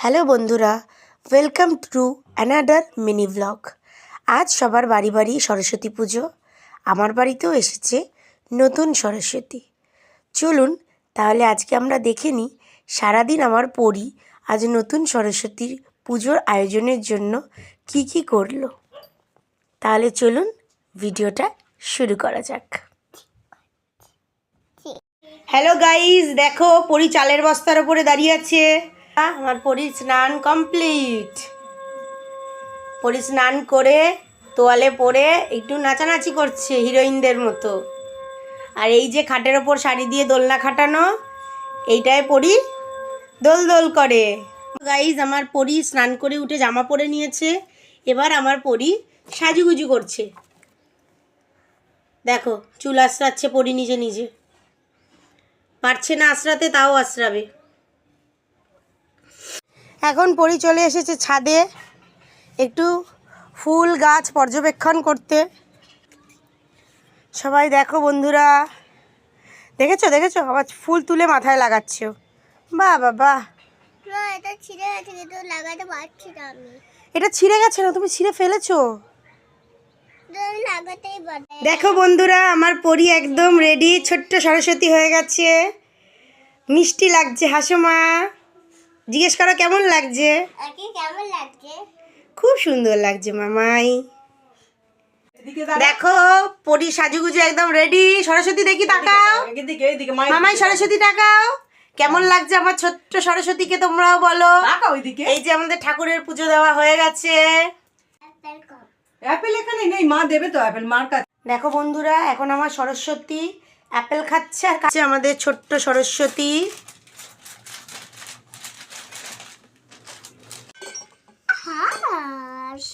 Hello বন্ধুরা welcome to another mini blog আজ সবার বাড়ি বাড়ি সরস্বতী পুজো, আমার বাড়িতেও এসেছে নতুন সরস্বতী। চলুন, তাহলে আজকে আমরা দেখে নিই সারাদিন আমার পরি আজ নতুন সরস্বতীর পুজোর আয়োজনের জন্য কি কি করল। তাহলে চলুন, ভিডিওটা শুরু করা যাক। হ্যালো গাইস দেখো, পরি চালের বস্তার ওপরে দাঁড়িয়ে আছে। আমার পরি স্নান কমপ্লিট। পরি স্নান করে তোয়ালে পরে একটু নাচানাচি করছে হিরোইনদের মতো। আর এই যে খাটের ওপর শাড়ি দিয়ে দোলনা খাটানো, এইটায় পরি দোল দোল করে। গাইজ আমার পরি স্নান করে উঠে জামা পরে নিয়েছে, এবার আমার পরি সাজুগুজু করছে। দেখো, চুল আশ্রাচ্ছে পরি নিজে নিজে। পারছে না আশ্রাতে তাও আশ্রাবে এখন পরি চলে এসেছে ছাদে। একটু ফুল গাছ পর্যবেক্ষণ করতে। সবাই দেখো বন্ধুরা। দেখেছ দেখেছ? আবার ফুল তুলে মাথায় লাগাচ্ছে। বাহ বাহ এটা ছিঁড়ে গেছে কিন্তু লাগাতে পারছি না আমি। এটা ছিঁড়ে গেছে না তুমি ছিঁড়ে ফেলেছো? দেখো বন্ধুরা আমার পরি একদম রেডি ছোট্ট সরস্বতী হয়ে গেছে। মিষ্টি লাগছে হাসো মা। জিজ্ঞেস করো কেমন লাগছে? কেমন লাগছে? খুব সুন্দর লাগছে মামাই। দেখো পরি সাজুগুজু একদম রেডি সরস্বতী দেখি তাকাও। এদিকে এদিকে মাইক মামাই সরস্বতী তাকাও। কেমন লাগছে আমার ছোট্ট সরস্বতীকে তোমরাও বলো। ওইদিকে এই যে আমাদের ঠাকুরের পুজো দেওয়া হয়ে গেছে। অ্যাপেল এখানে নেই মা দেবে তো অ্যাপেল মার কাছে। দেখো বন্ধুরা এখন আমার সরস্বতী অ্যাপেল খাচ্ছে আর খাচ্ছে আমাদের ছোট্ট সরস্বতী। হাস।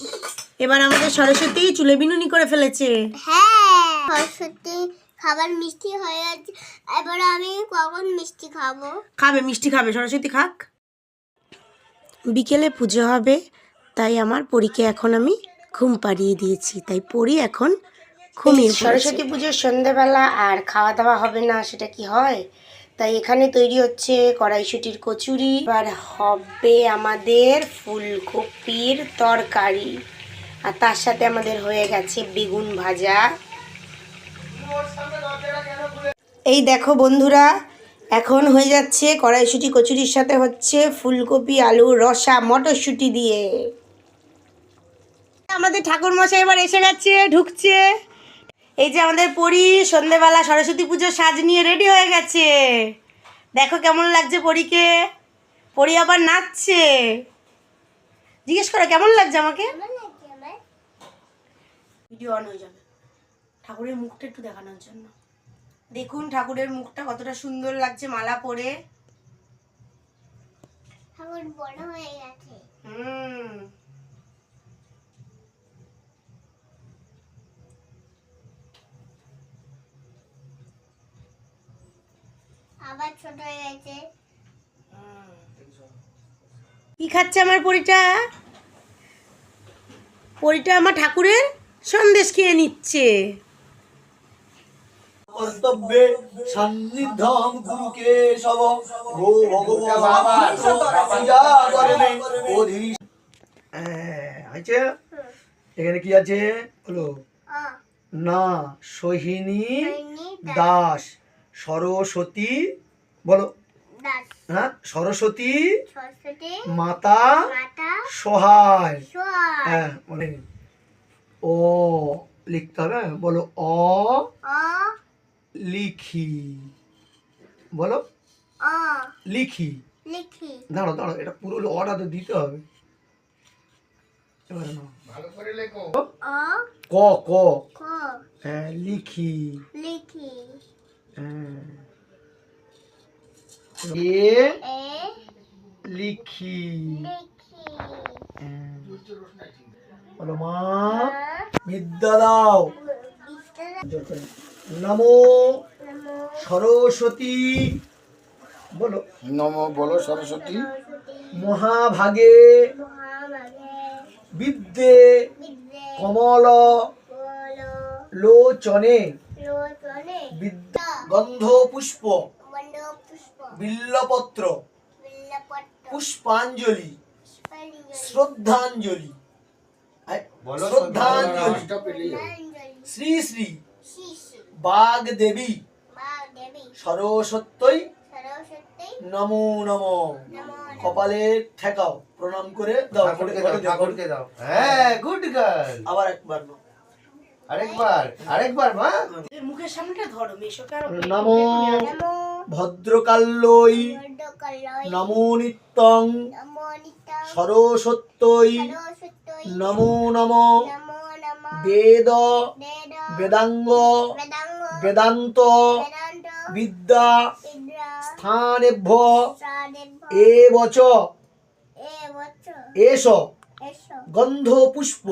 এবার আমাদের সরস্বতী চুলে বিনুনি করে ফেলেছে। হ্যাঁ সরস্বতী খাবার মিষ্টি হয়ে গেছে এবার আমি কখন মিষ্টি খাব? খাবে মিষ্টি খাবে। সরস্বতী খাক। বিকেলে পুজো হবে তাই আমার পরীকে এখন আমি ঘুম পাড়িয়ে দিয়েছি। তাই পরি এখন ঘুমিয়ে সরস্বতী পুজোর সন্ধেবেলা আর খাওয়া দাওয়া হবে না সেটা কি হয়? তাই এখানে তৈরি হচ্ছে কড়াইশুটির কচুরি, এবার হবে আমাদের ফুলকপির তরকারি। আর তার সাথে আমাদের হয়ে গেছে বেগুন ভাজা। এই দেখো বন্ধুরা, এখন হয়ে যাচ্ছে কড়াইশুটি কচুরির সাথে হচ্ছে ফুলকপি, আলু, রসা, মটরশুঁটি দিয়ে। আমাদের ঠাকুর মশাই এবার এসে গেছে, ঢুকছে। এই যে আমাদের পরি সন্ধেবেলা সরস্বতী পুজোর সাজ নিয়ে রেডি হয়ে গেছে। দেখো কেমন লাগছে পরীকে। পরি আবার নাচছে। জিজ্ঞেস করো কেমন লাগছে আমাকে? ভিডিও অন হয়ে যাবে। ঠাকুরের মুখটা একটু দেখানোর জন্য। দেখুন ঠাকুরের মুখটা কতটা সুন্দর লাগছে মালা পরে। ঠাকুর বড় হয়ে গেছে। হুম। আবার ছোট হয়ে গেছে। কি খাচ্ছে আমার পরিটা? পরিটা আমার ঠাকুরের সন্দেশ খেয়ে নিচ্ছে। কর্তব্যে সান্নিধ্যম গুরুকে সব গো ভগবান। পূজা করবে অধীশ। আছে এখানে কি আছে? হলো না সোহিনী দাস। সরস্বতী বলো। হ্যাঁ সরস্বতী সরস্বতী মাতা সহায় হ্যাঁ মানে ও লিখতে হবে হ্যাঁ? বলো। অ অ লিখি। বলো। লিখি। লিখি। দাঁড়ো দাঁড়ো এটা পুরো অর্ডার তো দিতে হবে। এবারে নাও। অ ক ক। ক। হ্যাঁ লিখি। লিখি। এ এ লিখি। লিখি। হ্যাঁ। বলো মা মা বিদ্যা দাও। নমো নমো। সরস্বতী। বলো। নম বলো সরস্বতী। মহাভাগে বিদ্যে কমল লোচনে। বিদ্যা গন্ধ পুষ্প বিল্লপত্র পুষ্পাঞ্জলি শ্রদ্ধাঞ্জলি। শ্রদ্ধাঞ্জলি। শ্রী শ্রী বাগ দেবী সরস্বত্যই নমো নমো। কপালে ঠেকাও প্রণাম করে দাও। ঠাকুরকে দাও হ্যাঁ গুড গার্ল আবার একবার আরেকবার আরেকবার মা। মুখের সামনেটা ধরো মেশোকে নমো। ভদ্রকাল্যই নমো নিত্যং সরস্বত্যই নমো নমো বেদ বেদাঙ্গ বেদান্ত বিদ্যা স্থানেভ্য এ বচ এস গন্ধ পুষ্প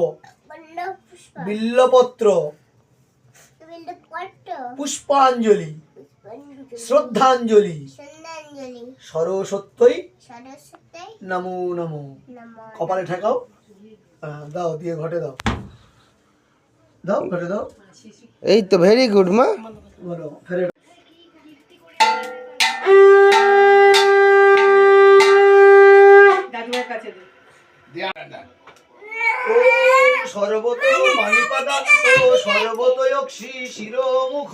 বিল্লপত্র পুষ্পাঞ্জলি শ্রদ্ধাঞ্জলি। শ্রদ্ধাঞ্জলি। সরস্বত্যই নমো নমো। নমো কপালে ঠেকাও। দাও দিয়ে ঘটে দাও। দাও ঘটে দাও। এই তো ভেরি গুড মা। বলো ফেরে সর্বত মানিপাদান্ত সর্বত অক্ষি শিরোমুখ।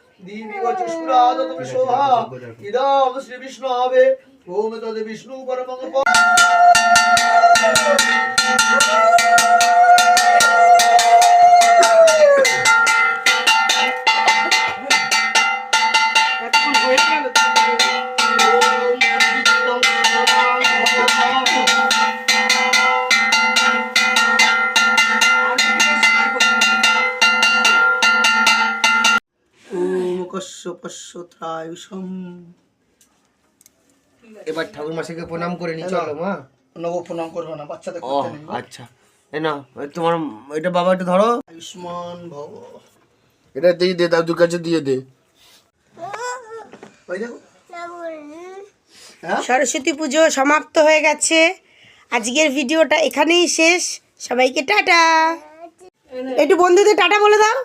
দিবি চুষ্কুরাদ তুমি সোহা ইদম শ্রী বিষ্ণবে ওম তদ বিষ্ণু পরম এবার ঠাকুর মাসিকে প্রণাম করে নি চলো মা। নব প্রণাম করব না বাচ্চাদের ও করতে নেই। আচ্ছা। এই না তোমার এটা বাবা একটু ধরো। আয়ুষ্মান ভব। এটা দিয়ে দে দাদুর কাছে দিয়ে দে। ওই দেখো। হ্যাঁ? সরস্বতী পুজো সমাপ্ত হয়ে গেছে। আজকের ভিডিওটা এখানেই শেষ। সবাইকে টাটা। একটু বন্ধুদের টাটা বলে দাও।